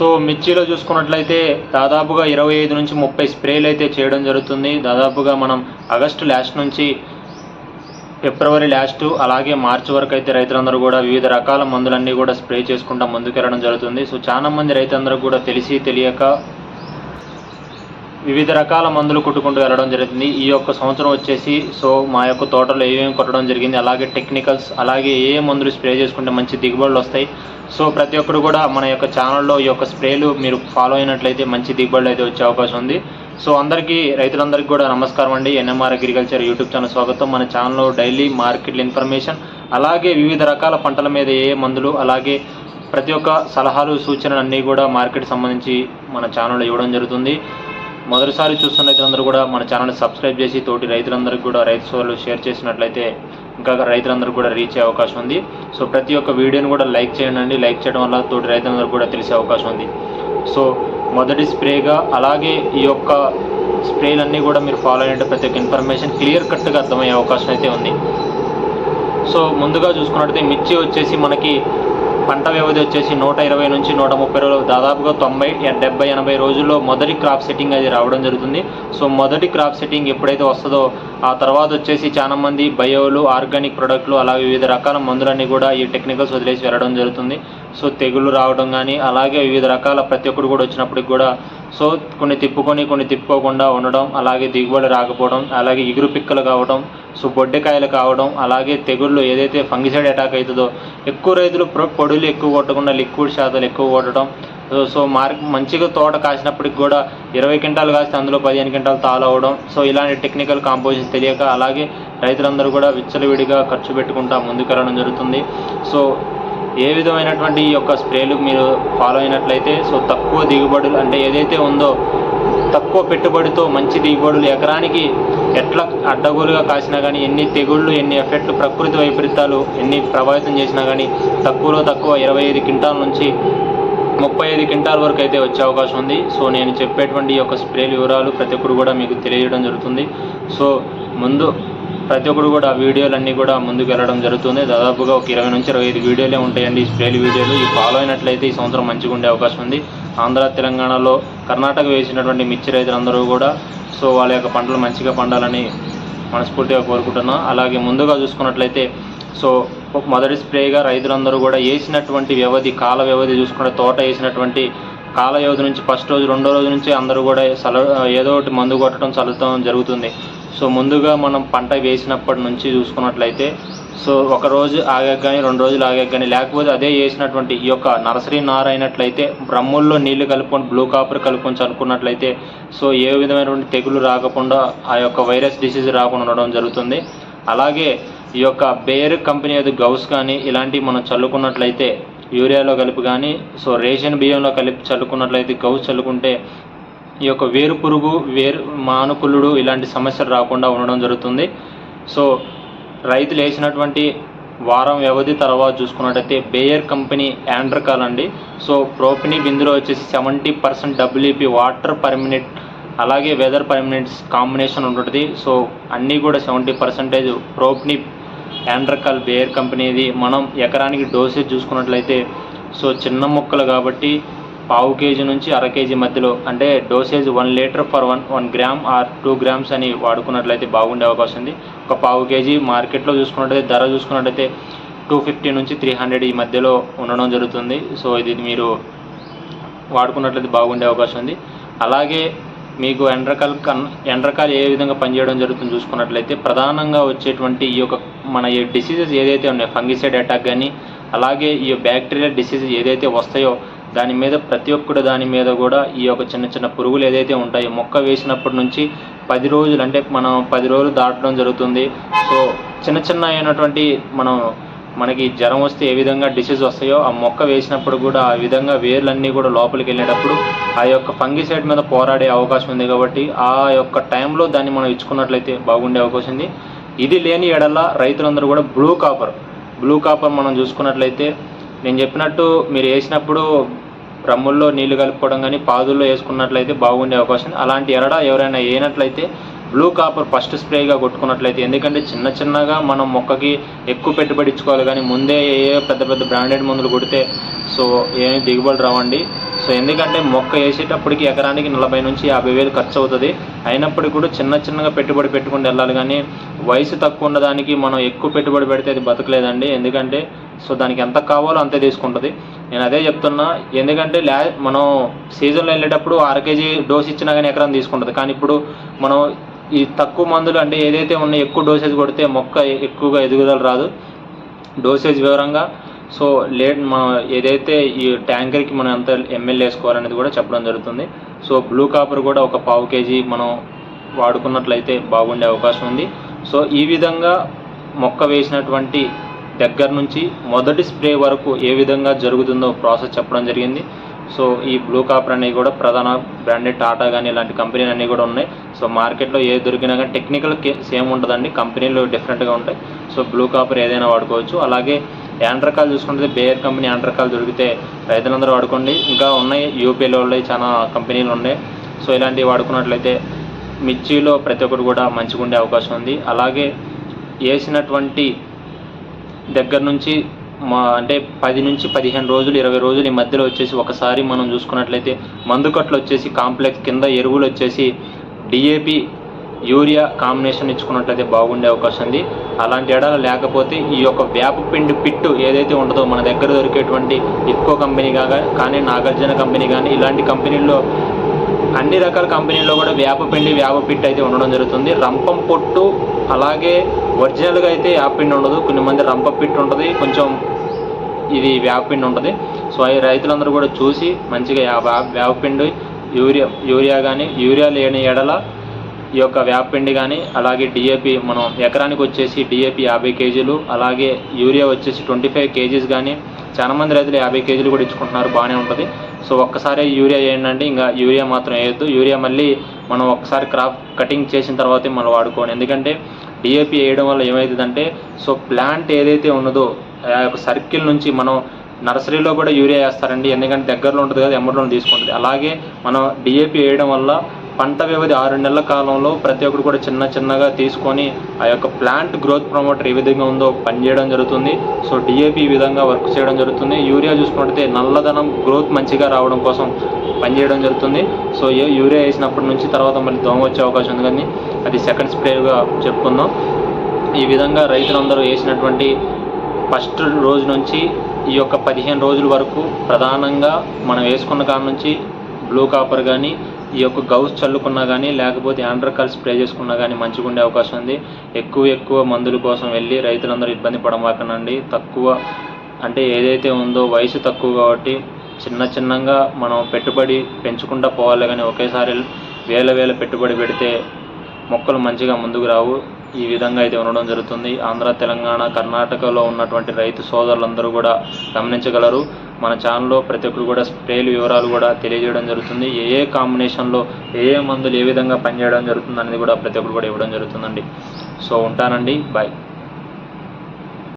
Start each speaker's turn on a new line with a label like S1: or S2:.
S1: So మిర్చిలో చూసుకున్నట్లయితే దాదాపుగా ఇరవై ఐదు నుంచి ముప్పై స్ప్రేలు అయితే చేయడం జరుగుతుంది. దాదాపుగా మనం ఆగస్టు లాస్ట్ నుంచి ఫిబ్రవరి లాస్ట్ అలాగే మార్చి వరకు అయితే రైతులందరూ కూడా వివిధ రకాల మందులన్నీ కూడా స్ప్రే చేసుకుంటా ముందుకెళ్ళడం జరుగుతుంది. సో చాలా మంది రైతులందరూ కూడా తెలిసి తెలియక వివిధ రకాల మందులు కొట్టుకుంటూ వెళ్ళడం జరుగుతుంది ఈ యొక్క సంవత్సరం వచ్చేసి సో మా యొక్క తోటలో ఏమేమి కొట్టడం జరిగింది అలాగే టెక్నికల్స్ అలాగే ఏ మందులు స్ప్రే చేసుకుంటే మంచి దిగుబడులు వస్తాయి. సో ప్రతి ఒక్కరు కూడా మన యొక్క ఛానల్లో ఈ యొక్క స్ప్రేలు మీరు ఫాలో అయినట్లయితే మంచి దిగుబడులు అయితే వచ్చే అవకాశం ఉంది. సో అందరికీ రైతులందరికీ కూడా నమస్కారం అండి. ఎన్ఎంఆర్ అగ్రికల్చర్ యూట్యూబ్ ఛానల్ స్వాగతం. మన ఛానల్లో డైలీ మార్కెట్ ఇన్ఫర్మేషన్ అలాగే వివిధ రకాల పంటల మీద ఏ ఏ మందులు అలాగే ప్రతి ఒక్క సలహాలు సూచనలు అన్నీ కూడా మార్కెట్ సంబంధించి మన ఛానల్లో ఇవ్వడం జరుగుతుంది. మొదటిసారి చూస్తున్న రైతులందరూ కూడా మన ఛానల్ని సబ్స్క్రైబ్ చేసి తోటి రైతులందరికీ కూడా రైతు సోదరులు షేర్ చేసినట్లయితే ఇంకా రైతులందరూ కూడా రీచ్ అయ్యే అవకాశం ఉంది. సో ప్రతి ఒక్క వీడియోని కూడా లైక్ చేయండి. లైక్ చేయడం వల్ల తోటి రైతులందరూ కూడా తెలిసే అవకాశం ఉంది. సో మొదటి స్ప్రేగా అలాగే ఈ యొక్క స్ప్రేలన్నీ కూడా మీరు ఫాలో అయినట్టు ప్రతి ఒక్క ఇన్ఫర్మేషన్ క్లియర్ కట్గా అర్థమయ్యే అవకాశం అయితే ఉంది. సో ముందుగా చూసుకున్నట్టయితే మిర్చి వచ్చేసి మనకి పంట వ్యవధి వచ్చేసి నూట ఇరవై నుంచి నూట ముప్పై రోజులు దాదాపుగా తొంభై డెబ్బై ఎనభై రోజుల్లో మొదటి క్రాప్ సెట్టింగ్ అది రావడం జరుగుతుంది. సో మొదటి క్రాప్ సెట్టింగ్ ఎప్పుడైతే వస్తుందో ఆ తర్వాత వచ్చేసి చాలా మంది బయోలు ఆర్గానిక్ ప్రొడక్ట్లు అలాగే వివిధ రకాల మందులన్నీ కూడా ఈ టెక్నికల్స్ వదిలేసి వెళ్ళడం జరుగుతుంది. సో తెగుళ్ళు రావడం కానీ అలాగే వివిధ రకాల ప్రతి ఒక్కరు కూడా వచ్చినప్పటికి కూడా సో కొన్ని తిప్పుకొని కొన్ని తిప్పుకోకుండా ఉండడం అలాగే దిగుబడి రాకపోవడం అలాగే ఇగురు పిక్కలు కావడం సో బొడ్డెకాయలు కావడం అలాగే తెగుళ్ళు ఏదైతే ఫంగిసైడ్ అటాక్ అవుతుందో ఎక్కువ రైతులు ప్రొ- పొడులు ఎక్కువ కొట్టకుండా లిక్విడ్ శాతాలు ఎక్కువ కొట్టడం. సో- సో మార్క్ మంచిగా తోట కాసినప్పటికి కూడా ఇరవై క్వింటాలు కాస్తే అందులో పదిహేను క్వింటాలు తాలు అవ్వడం. సో ఇలాంటి టెక్నికల్ కాంపోజిషన్ తెలియక అలాగే రైతులందరూ కూడా విచ్చలవిడిగా ఖర్చు పెట్టుకుంటా ముందుకెళ్ళడం జరుగుతుంది. సో ఏ విధమైనటువంటి ఈ యొక్క స్ప్రేలు మీరు ఫాలో అయినట్లయితే సో తక్కువ దిగుబడులు అంటే ఏదైతే ఉందో తక్కువ పెట్టుబడితో మంచి దిగుబడులు ఎకరానికి ఎట్లా అడ్డగోలుగా కాసినా కానీ ఎన్ని తెగుళ్ళు ఎన్ని ఎఫెక్ట్లు ప్రకృతి వైపరీత్యాలు ఎన్ని ప్రభావితం చేసినా కానీ తక్కువలో తక్కువ ఇరవై ఐదు క్వింటాల నుంచి ముప్పై ఐదు క్వింటాల వరకు అయితే వచ్చే అవకాశం ఉంది. సో నేను చెప్పేటువంటి ఈ యొక్క స్ప్రేల వివరాలు ప్రతి ఒక్కరు కూడా మీకు తెలియజేయడం జరుగుతుంది. సో ముందు ప్రతి ఒక్కరు కూడా వీడియోలన్నీ కూడా ముందుకు వెళ్ళడం జరుగుతుంది. దాదాపుగా ఒక ఇరవై నుంచి ఇరవై ఐదు వీడియోలే ఉంటాయండి ఈ స్ప్రేల వీడియోలు. ఈ ఫాలో అయినట్లయితే ఈ సంవత్సరం మంచిగా ఉండే అవకాశం ఉంది. ఆంధ్ర తెలంగాణలో కర్ణాటక వేసినటువంటి మిర్చి రైతులందరూ కూడా సో వాళ్ళ యొక్క పంటలు మంచిగా పండాలని మనస్ఫూర్తిగా కోరుకుంటున్నాం. అలాగే ముందుగా చూసుకున్నట్లయితే సో మొదటి స్ప్రేగా రైతులందరూ కూడా వేసినటువంటి వ్యవధి కాల వ్యవధి చూసుకుంటే తోట వేసినటువంటి కాల వ్యవధి నుంచి ఫస్ట్ రోజు రెండో రోజు నుంచి అందరూ కూడా సల ఏదో ఒకటి మందు కొట్టడం చల్లటం జరుగుతుంది. సో ముందుగా మనం పంట వేసినప్పటి నుంచి చూసుకున్నట్లయితే సో ఒక రోజు ఆగాక కానీ రెండు రోజులు ఆగాక కానీ లేకపోతే అదే వేసినటువంటి ఈ యొక్క నర్సరీ నార అయినట్లయితే బ్రహ్ముల్లో నీళ్ళు కలుపుకొని బ్లూ కాపర్ కలుపుకొని చల్లుకున్నట్లయితే సో ఏ విధమైనటువంటి తెగులు రాకుండా ఆ యొక్క వైరస్ డిసీజ్ రాకుండా ఉండడం జరుగుతుంది. అలాగే ఈ యొక్క బేర్ కంపెనీ అది గౌస్ కానీ ఇలాంటివి మనం చల్లుకున్నట్లయితే యూరియాలో కలిపి కానీ సో రేషన్ బియ్యంలో కలిపి చల్లుకున్నట్లయితే గౌస్ చల్లుకుంటే ఈ యొక్క వేరు పురుగు వేరు మానుకులుడు ఇలాంటి సమస్యలు రాకుండా ఉండడం జరుగుతుంది. సో రైతులు వేసినటువంటి వారం వ్యవధి తర్వాత చూసుకున్నట్టయితే బేయర్ కంపెనీ యాండ్రకాల్ అండి. సో ప్రోపిని బిందులో వచ్చేసి seventy percent WP water permanent అలాగే వెదర్ పర్మినెంట్స్ కాంబినేషన్ ఉంటుంది సో అన్నీ కూడా సెవెంటీ పర్సెంటేజ్ ప్రోప్ని యాండ్రకాల్ బేయర్ కంపెనీది. మనం ఎకరానికి డోసేజ్ చూసుకున్నట్లయితే సో చిన్న మొక్కలు కాబట్టి పావు కేజీ నుంచి అర కేజీ మధ్యలో అంటే dosage one litre for one one gram or two grams అని వాడుకున్నట్లయితే బాగుండే అవకాశం ఉంది. ఒక పావు కేజీ మార్కెట్లో చూసుకున్నట్లయితే ధర చూసుకున్నట్లయితే టూ ఫిఫ్టీ నుంచి త్రీ హండ్రెడ్ ఈ మధ్యలో ఉండడం జరుగుతుంది. సో ఇది మీరు వాడుకున్నట్లయితే బాగుండే అవకాశం ఉంది. అలాగే మీకు ఎండ్రకాల కన్ ఎండ్రకాలు ఏ విధంగా పనిచేయడం జరుగుతుంది చూసుకున్నట్లయితే ప్రధానంగా వచ్చేటువంటి ఈ యొక్క మన ఈ డిసీజెస్ ఏదైతే ఉన్నాయో ఫంగిసైడ్ అటాక్ కానీ అలాగే ఈ బ్యాక్టీరియల్ డిసీజెస్ ఏదైతే వస్తాయో దాని మీద ప్రతి ఒక్కడు దాని మీద కూడా ఈ యొక్క చిన్న చిన్న పురుగులు ఏదైతే ఉంటాయో మొక్క వేసినప్పటి నుంచి పది రోజులు అంటే మనం పది రోజులు దాటడం జరుగుతుంది. సో చిన్న చిన్న అయినటువంటి మనం మనకి జ్వరం వస్తే ఏ విధంగా డిసీజ్ వస్తాయో ఆ మొక్క వేసినప్పుడు కూడా ఆ విధంగా వేర్లన్నీ కూడా లోపలికి వెళ్ళేటప్పుడు ఆ యొక్క ఫంగిసైడ్ మీద పోరాడే అవకాశం ఉంది కాబట్టి ఆ యొక్క టైంలో దాన్ని మనం ఇచ్చుకున్నట్లయితే బాగుండే అవకాశం ఉంది. ఇది లేని ఎడల రైతులందరూ కూడా బ్లూ కాపర్. బ్లూ కాపర్ మనం చూసుకున్నట్లయితే నేను చెప్పినట్టు మీరు వేసినప్పుడు డ్రమ్ముల్లో నీళ్ళు కలుపుకోవడం కానీ పాదుల్లో వేసుకున్నట్లయితే బాగుండే అవకాశం. అలాంటి ఎరడ ఎవరైనా వేయనట్లయితే బ్లూ కాపర్ ఫస్ట్ స్ప్రేగా కొట్టుకున్నట్లయితే ఎందుకంటే చిన్న చిన్నగా మనం మొక్కకి ఎక్కువ పెట్టుబడి ఇచ్చుకోవాలి కానీ ముందే ఏ ఏ పెద్ద పెద్ద బ్రాండెడ్ మందులు కొడితే సో ఏమి దిగుబడి రావండి. సో ఎందుకంటే మొక్క వేసేటప్పటికి ఎకరానికి నలభై నుంచి యాభై వేలు ఖర్చు అవుతుంది. అయినప్పటికీ కూడా చిన్న చిన్నగా పెట్టుబడి పెట్టుకుని వెళ్ళాలి కానీ వయసు తక్కువ ఉన్నదానికి మనం ఎక్కువ పెట్టుబడి పెడితే అది బతకలేదండి. ఎందుకంటే సో దానికి ఎంత కావాలో అంతే తీసుకుంటుంది. నేను అదే చెప్తున్నా. ఎందుకంటే ల్యా మనం సీజన్లో వెళ్ళేటప్పుడు అర కేజీ డోస్ ఇచ్చినా కానీ ఎకరం తీసుకుంటుంది. కానీ ఇప్పుడు మనం ఈ తక్కువ మందులు అంటే ఏదైతే ఉన్నాయో ఎక్కువ డోసేజ్ కొడితే మొక్క ఎక్కువగా ఎదుగుదల రాదు. డోసేజ్ వివరంగా. సో లేట్ మనం ఏదైతే ఈ ట్యాంకర్కి మనం ఎంత ఎంఎల్ వేసుకోవాలనేది కూడా చెప్పడం జరుగుతుంది. సో బ్లూ కాపర్ కూడా ఒక పావు కేజీ మనం వాడుకున్నట్లయితే బాగుండే అవకాశం ఉంది. సో ఈ విధంగా మొక్క వేసినటువంటి దగ్గర నుంచి మొదటి స్ప్రే వరకు ఏ విధంగా జరుగుతుందో ప్రాసెస్ చెప్పడం జరిగింది. సో ఈ బ్లూ కాపర్ అనేవి కూడా ప్రధాన బ్రాండెడ్ టాటా కానీ ఇలాంటి కంపెనీలు అన్నీ కూడా ఉన్నాయి. సో మార్కెట్లో ఏ దొరికినా కానీ టెక్నికల్ సేమ్ ఉంటుందండి కంపెనీలు డిఫరెంట్గా ఉంటాయి. సో బ్లూ కాపర్ ఏదైనా వాడుకోవచ్చు. అలాగే యాండ్రకాల్ చూసుకుంటే బేయర్ కంపెనీ యాండ్రకాల్ దొరికితే రైతులందరూ వాడుకోండి. ఇంకా ఉన్నాయి. యూపీలో ఉన్నాయి చాలా కంపెనీలు ఉన్నాయి. సో ఇలాంటివి వాడుకున్నట్లయితే మిర్చిలో ప్రతి ఒక్కరు కూడా మంచిగా ఉండే అవకాశం ఉంది. అలాగే వేసినటువంటి దగ్గర నుంచి మా అంటే పది నుంచి పదిహేను రోజులు ఇరవై రోజులు ఈ మధ్యలో వచ్చేసి ఒకసారి మనం చూసుకున్నట్లయితే మందుకట్లు వచ్చేసి కాంప్లెక్స్ కింద ఎరువులు వచ్చేసి డిఏపి యూరియా కాంబినేషన్ ఇచ్చుకున్నట్లయితే బాగుండే అవకాశం ఉంది. అలాంటి ఎడల లేకపోతే ఈ యొక్క వేపపిండి పిట్టు ఏదైతే ఉంటుందో మన దగ్గర దొరికేటువంటి ఎక్కువ కంపెనీ కాగా కానీ నాగార్జున కంపెనీ కానీ ఇలాంటి కంపెనీల్లో అన్ని రకాల కంపెనీల్లో కూడా వేపపిండి వేప పిట్ అయితే ఉండడం జరుగుతుంది. రంపం పొట్టు అలాగే ఒరిజినల్గా అయితే యాపిండి ఉండదు. కొన్ని మంది రంప పిట్ ఉంటుంది. కొంచెం ఇది వేపపిండి ఉంటుంది. సో అవి రైతులందరూ కూడా చూసి మంచిగా వేపపిండి యూరియా యూరియా కానీ యూరియా లేని ఎడల ఈ యొక్క వేపపిండి కానీ అలాగే డిఏపి మనం ఎకరానికి వచ్చేసి డిఏపి యాభై కేజీలు అలాగే యూరియా వచ్చేసి ట్వంటీ ఫైవ్ కేజీస్ కానీ చాలా మంది రైతులు యాభై కేజీలు కూడా ఇచ్చుకుంటున్నారు. బాగానే ఉంటుంది. సో ఒక్కసారి యూరియా వేయండి ఇంకా యూరియా మాత్రం వేయద్దు. యూరియా మళ్ళీ మనం ఒకసారి క్రాప్ కటింగ్ చేసిన తర్వాతే మనం వాడుకోండి ఎందుకంటే డిఏపి వేయడం వల్ల ఏమవుతుందంటే సో ప్లాంట్ ఏదైతే ఉన్నదో ఆ యొక్క సర్కిల్ నుంచి మనం నర్సరీలో కూడా యూరియా వేస్తారండి. ఎందుకంటే దగ్గరలో ఉంటుంది కదా ఎమ్మట్లో తీసుకుంటుంది. అలాగే మనం డిఏపి వేయడం వల్ల పంట వ్యవధి ఆరు నెలల కాలంలో ప్రతి ఒక్కరు కూడా చిన్న చిన్నగా తీసుకొని ఆ యొక్క ప్లాంట్ గ్రోత్ ప్రమోటర్ ఏ విధంగా ఉందో పనిచేయడం జరుగుతుంది. సో డిఏపి ఈ విధంగా వర్క్ చేయడం జరుగుతుంది. యూరియా చూసుకుంటే నల్లదనం గ్రోత్ మంచిగా రావడం కోసం పనిచేయడం జరుగుతుంది. సో ఏ యూరియా వేసినప్పటి నుంచి తర్వాత మళ్ళీ దోమ వచ్చే అవకాశం ఉంది కానీ అది సెకండ్ స్ప్రేగా చెప్పుకుందాం. ఈ విధంగా రైతులందరూ వేసినటువంటి ఫస్ట్ రోజు నుంచి ఈ యొక్క పదిహేను రోజుల వరకు ప్రధానంగా మనం వేసుకున్న కాడ నుంచి బ్లూ కాపర్ కానీ ఈ యొక్క గౌస్ చల్లుకున్నా కానీ లేకపోతే ఆండ్రకాల్ స్ప్రే చేసుకున్నా కానీ మంచిగా ఉండే అవకాశం ఉంది. ఎక్కువ ఎక్కువ మందుల కోసం వెళ్ళి రైతులందరూ ఇబ్బంది పడమాకనండి తక్కువ అంటే ఏదైతే ఉందో వయసు తక్కువ కాబట్టి చిన్న చిన్నగా మనం పెట్టుబడి పెంచుకుంటూ పోవాలి కానీ ఒకేసారి వేల వేల పెట్టుబడి పెడితే మొక్కలు మంచిగా ముందుకు రావు. ఈ విధంగా అయితే ఉండడం జరుగుతుంది. ఆంధ్ర తెలంగాణ కర్ణాటకలో ఉన్నటువంటి రైతు సోదరులందరూ కూడా గమనించగలరు. మన ఛానల్లో ప్రతి ఒక్కరు కూడా స్ప్రేలు వివరాలు కూడా తెలియజేయడం జరుగుతుంది. ఏ ఏ కాంబినేషన్లో ఏ ఏ మందులు ఏ విధంగా పనిచేయడం జరుగుతుంది అనేది కూడా ప్రతి ఒక్కరు కూడా ఇవ్వడం జరుగుతుందండి. సో ఉంటానండి. బాయ్.